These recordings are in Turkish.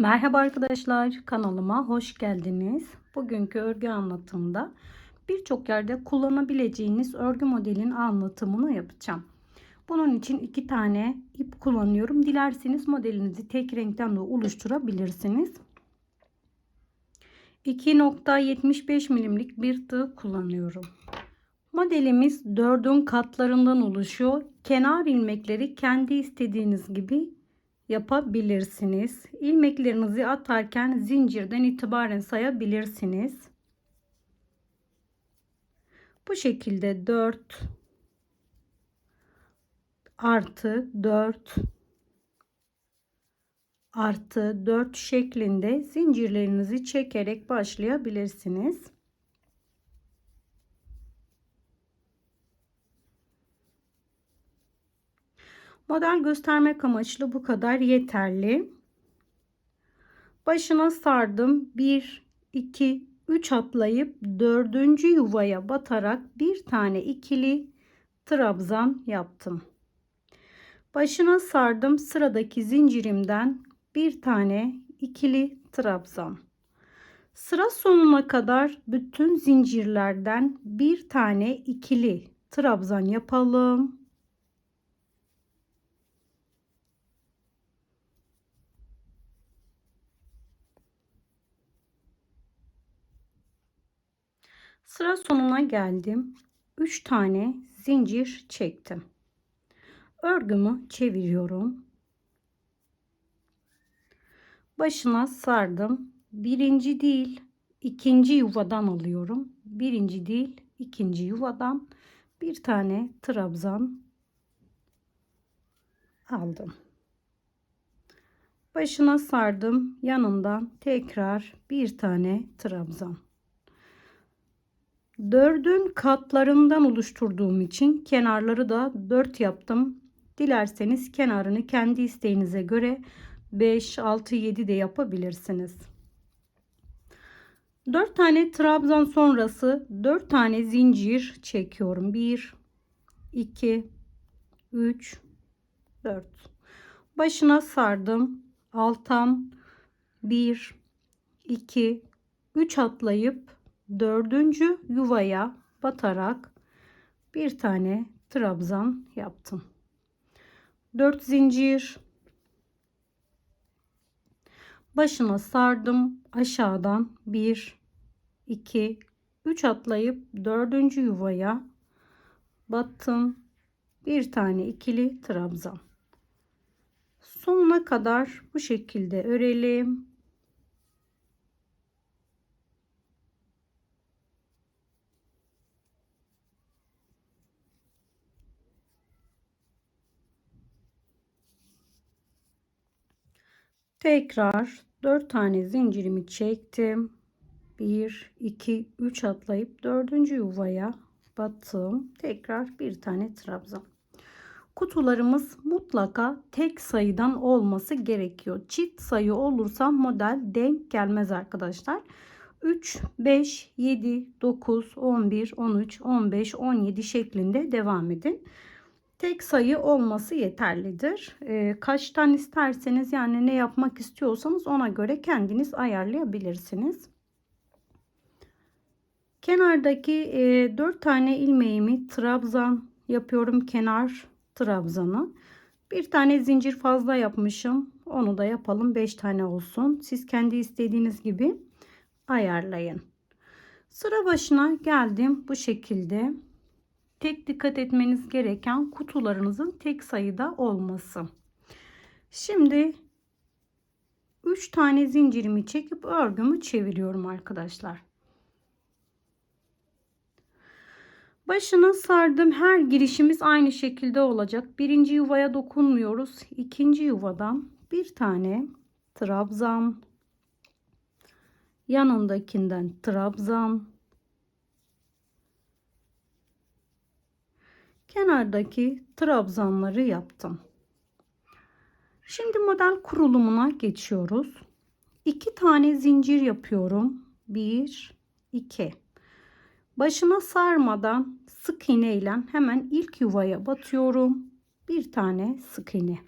Merhaba arkadaşlar kanalıma hoş geldiniz. Bugünkü örgü anlatımında birçok yerde kullanabileceğiniz örgü modelin anlatımını yapacağım. Bunun için iki tane ip kullanıyorum. Dilerseniz modelinizi tek renkten de oluşturabilirsiniz. 2.75 milimlik bir tığ kullanıyorum. Modelimiz dördün katlarından oluşuyor. Kenar ilmekleri kendi istediğiniz gibi yapabilirsiniz. İlmeklerinizi atarken zincirden itibaren sayabilirsiniz. Bu şekilde 4 artı 4 artı 4 şeklinde zincirlerinizi çekerek başlayabilirsiniz. Model göstermek amaçlı bu kadar yeterli. Başına sardım. 1, 2, 3 atlayıp dördüncü yuvaya batarak bir tane ikili trabzan yaptım. Başına sardım. Sıradaki zincirimden bir tane ikili trabzan. Sıra sonuna kadar bütün zincirlerden bir tane ikili trabzan yapalım. Sıra sonuna geldim. 3 tane zincir çektim. Örgümü çeviriyorum. Başına sardım. Birinci değil, ikinci yuvadan alıyorum. Birinci değil, ikinci yuvadan bir tane trabzan aldım. Başına sardım. Yanından tekrar bir tane trabzan. Dördün katlarından oluşturduğum için kenarları da 4 yaptım. Dilerseniz kenarını kendi isteğinize göre 5, 6, 7 de yapabilirsiniz. 4 tane trabzan sonrası 4 tane zincir çekiyorum. 1, 2, 3, 4. Başına sardım. Altan 1, 2, 3 atlayıp dördüncü yuvaya batarak bir tane trabzan yaptım. 4 zincir. Başına sardım. Aşağıdan 1 2 3 atlayıp dördüncü yuvaya battım. Bir tane ikili trabzan. Sonuna kadar bu şekilde örelim Tekrar 4 tane zincirimi çektim. 1 2 3 atlayıp 4. yuvaya battım. Tekrar bir tane trabzan. Kutularımız mutlaka tek sayıdan olması gerekiyor. Çift sayı olursa model denk gelmez arkadaşlar. 3, 5, 7, 9, 11, 13, 15, 17 şeklinde devam edin tek sayı olması yeterlidir. E, kaçtan isterseniz yani ne yapmak istiyorsanız ona göre kendiniz ayarlayabilirsiniz. Kenardaki e, 4 tane ilmeğimi trabzan yapıyorum. Kenar trabzanı. Bir tane zincir fazla yapmışım. Onu da yapalım. 5 tane olsun. Siz kendi istediğiniz gibi ayarlayın. Sıra başına geldim bu şekilde. Tek dikkat etmeniz gereken kutularınızın tek sayıda olması. Şimdi 3 tane zincirimi çekip örgümü çeviriyorum arkadaşlar. Başına sardım. Her girişimiz aynı şekilde olacak. Birinci yuvaya dokunmuyoruz. İkinci yuvadan bir tane trabzan yanındakinden trabzan kenardaki trabzanları yaptım. Şimdi model kurulumuna geçiyoruz. 2 tane zincir yapıyorum. 1 2 Başına sarmadan sık iğne ile hemen ilk yuvaya batıyorum. Bir tane sık iğne.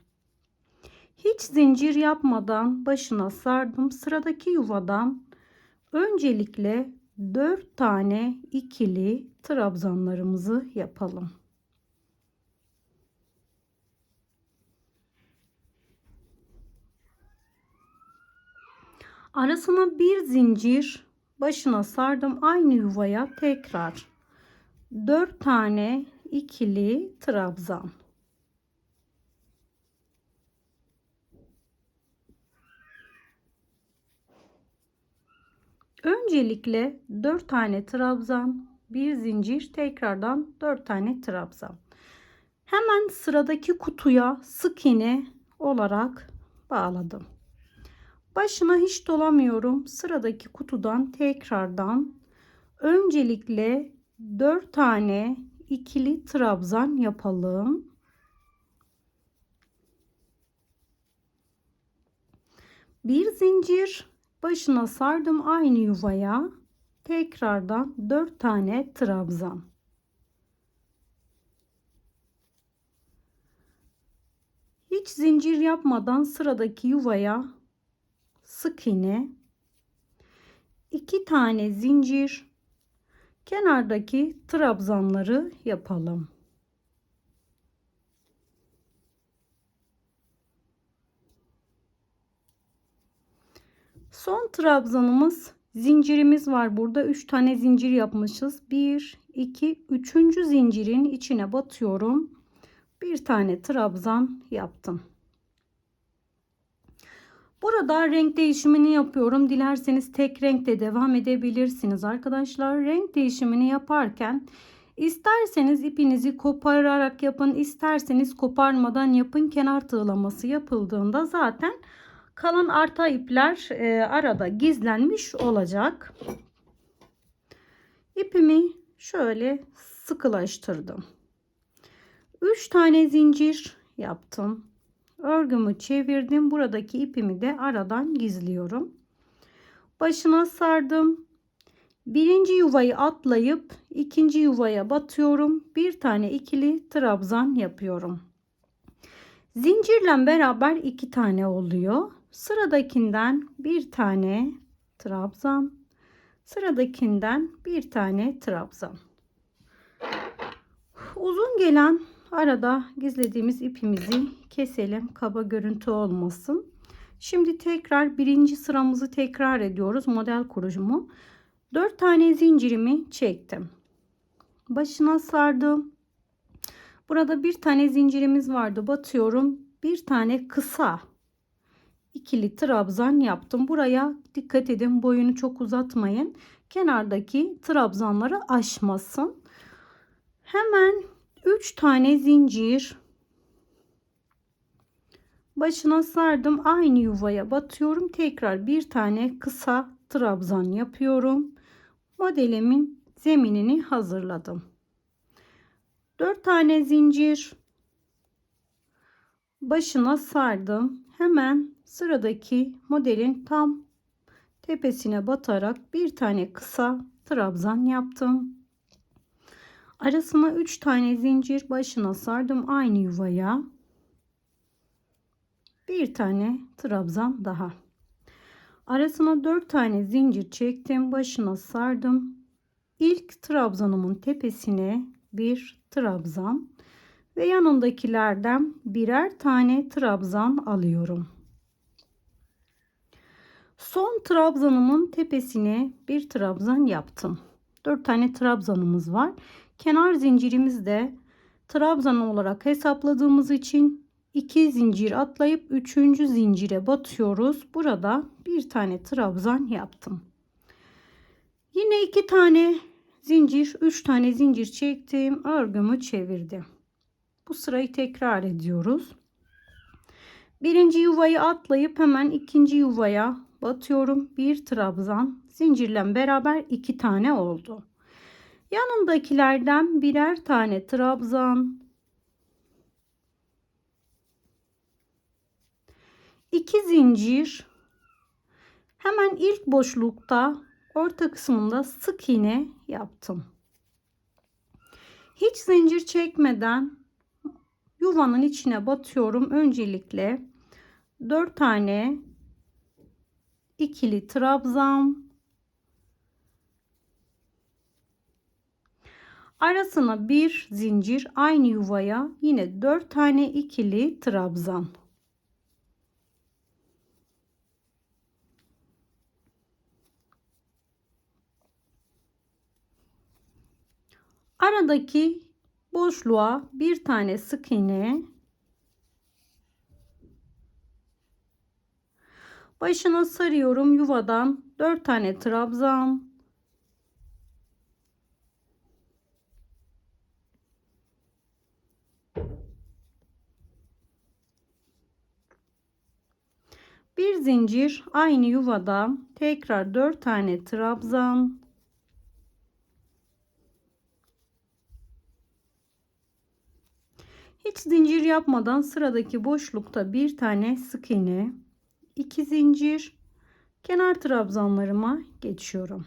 Hiç zincir yapmadan başına sardım. Sıradaki yuvadan öncelikle 4 tane ikili trabzanlarımızı yapalım. Arasına bir zincir başına sardım aynı yuvaya tekrar 4 tane ikili trabzan. Öncelikle 4 tane trabzan, bir zincir, tekrardan 4 tane trabzan. Hemen sıradaki kutuya sık iğne olarak bağladım. Başına hiç dolamıyorum. Sıradaki kutudan tekrardan öncelikle 4 tane ikili trabzan yapalım. Bir zincir başına sardım aynı yuvaya. Tekrardan 4 tane trabzan. Hiç zincir yapmadan sıradaki yuvaya sık iğne, 2 tane zincir, kenardaki trabzanları yapalım. Son trabzanımız zincirimiz var burada 3 tane zincir yapmışız 1 2 3. zincirin içine batıyorum bir tane trabzan yaptım burada renk değişimini yapıyorum dilerseniz tek renkte devam edebilirsiniz arkadaşlar renk değişimini yaparken isterseniz ipinizi kopararak yapın isterseniz koparmadan yapın kenar tığlaması yapıldığında zaten kalan arta ipler e, arada gizlenmiş olacak. İpimi şöyle sıkılaştırdım. 3 tane zincir yaptım. Örgümü çevirdim. Buradaki ipimi de aradan gizliyorum. Başına sardım. Birinci yuvayı atlayıp ikinci yuvaya batıyorum. Bir tane ikili trabzan yapıyorum. Zincirle beraber iki tane oluyor. Sıradakinden bir tane trabzan. Sıradakinden bir tane trabzan. Uzun gelen arada gizlediğimiz ipimizi keselim. Kaba görüntü olmasın. Şimdi tekrar birinci sıramızı tekrar ediyoruz. Model kurucumu. 4 tane zincirimi çektim. Başına sardım. Burada bir tane zincirimiz vardı. Batıyorum. Bir tane kısa ikili trabzan yaptım. Buraya dikkat edin boyunu çok uzatmayın. Kenardaki trabzanları aşmasın. Hemen 3 tane zincir başına sardım. Aynı yuvaya batıyorum. Tekrar bir tane kısa trabzan yapıyorum. Modelimin zeminini hazırladım. 4 tane zincir başına sardım. Hemen sıradaki modelin tam tepesine batarak bir tane kısa trabzan yaptım. Arasına 3 tane zincir başına sardım aynı yuvaya. Bir tane trabzan daha. Arasına 4 tane zincir çektim, başına sardım. İlk trabzanımın tepesine bir trabzan ve yanındakilerden birer tane trabzan alıyorum. Son trabzanımın tepesine bir trabzan yaptım. 4 tane trabzanımız var. Kenar zincirimiz de trabzan olarak hesapladığımız için 2 zincir atlayıp 3. zincire batıyoruz. Burada bir tane trabzan yaptım. Yine 2 tane zincir, 3 tane zincir çektim. Örgümü çevirdim. Bu sırayı tekrar ediyoruz. Birinci yuvayı atlayıp hemen ikinci yuvaya batıyorum. Bir trabzan zincirle beraber iki tane oldu. Yanındakilerden birer tane trabzan. iki zincir. Hemen ilk boşlukta orta kısmında sık iğne yaptım. Hiç zincir çekmeden yuvanın içine batıyorum. Öncelikle 4 tane ikili trabzan arasına bir zincir aynı yuvaya yine 4 tane ikili trabzan. Aradaki boşluğa bir tane sık iğne. Başına sarıyorum yuvadan 4 tane trabzan bir zincir aynı yuvada tekrar 4 tane trabzan. Hiç zincir yapmadan sıradaki boşlukta bir tane sık iğne 2 zincir. Kenar trabzanlarıma geçiyorum.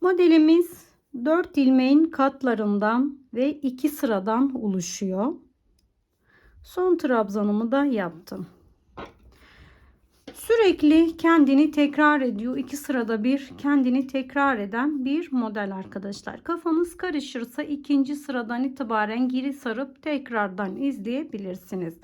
Modelimiz 4 ilmeğin katlarından ve 2 sıradan oluşuyor son trabzanımı da yaptım. Sürekli kendini tekrar ediyor. İki sırada bir kendini tekrar eden bir model arkadaşlar. Kafanız karışırsa ikinci sıradan itibaren geri sarıp tekrardan izleyebilirsiniz.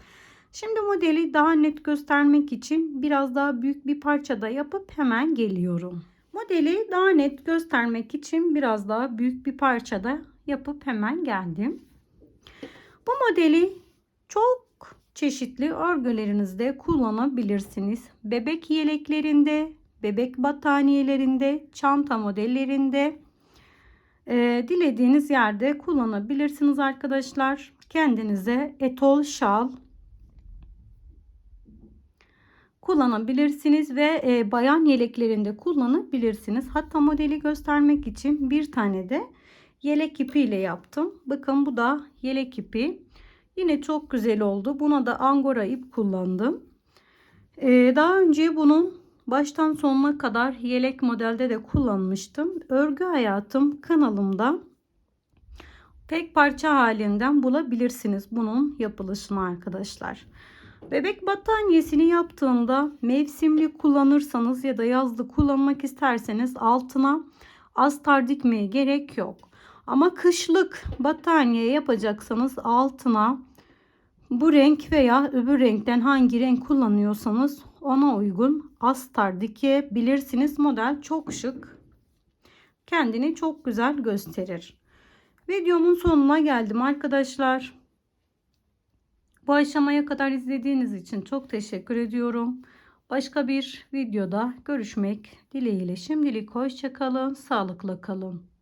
Şimdi modeli daha net göstermek için biraz daha büyük bir parçada yapıp hemen geliyorum. Modeli daha net göstermek için biraz daha büyük bir parçada yapıp hemen geldim. Bu modeli çok çeşitli örgülerinizde kullanabilirsiniz. Bebek yeleklerinde, bebek battaniyelerinde, çanta modellerinde e, dilediğiniz yerde kullanabilirsiniz arkadaşlar. Kendinize etol şal kullanabilirsiniz ve e, bayan yeleklerinde kullanabilirsiniz. Hatta modeli göstermek için bir tane de yelek ipi ile yaptım. Bakın bu da yelek ipi. Yine çok güzel oldu. Buna da angora ip kullandım. Ee, daha önce bunun baştan sonuna kadar yelek modelde de kullanmıştım. Örgü hayatım kanalımda tek parça halinden bulabilirsiniz bunun yapılışını arkadaşlar. Bebek battaniyesini yaptığında mevsimli kullanırsanız ya da yazlı kullanmak isterseniz altına astar dikmeye gerek yok. Ama kışlık battaniye yapacaksanız altına bu renk veya öbür renkten hangi renk kullanıyorsanız ona uygun astar dikebilirsiniz. Model çok şık. Kendini çok güzel gösterir. Videomun sonuna geldim arkadaşlar. Bu aşamaya kadar izlediğiniz için çok teşekkür ediyorum. Başka bir videoda görüşmek dileğiyle. Şimdilik hoşçakalın, sağlıkla kalın.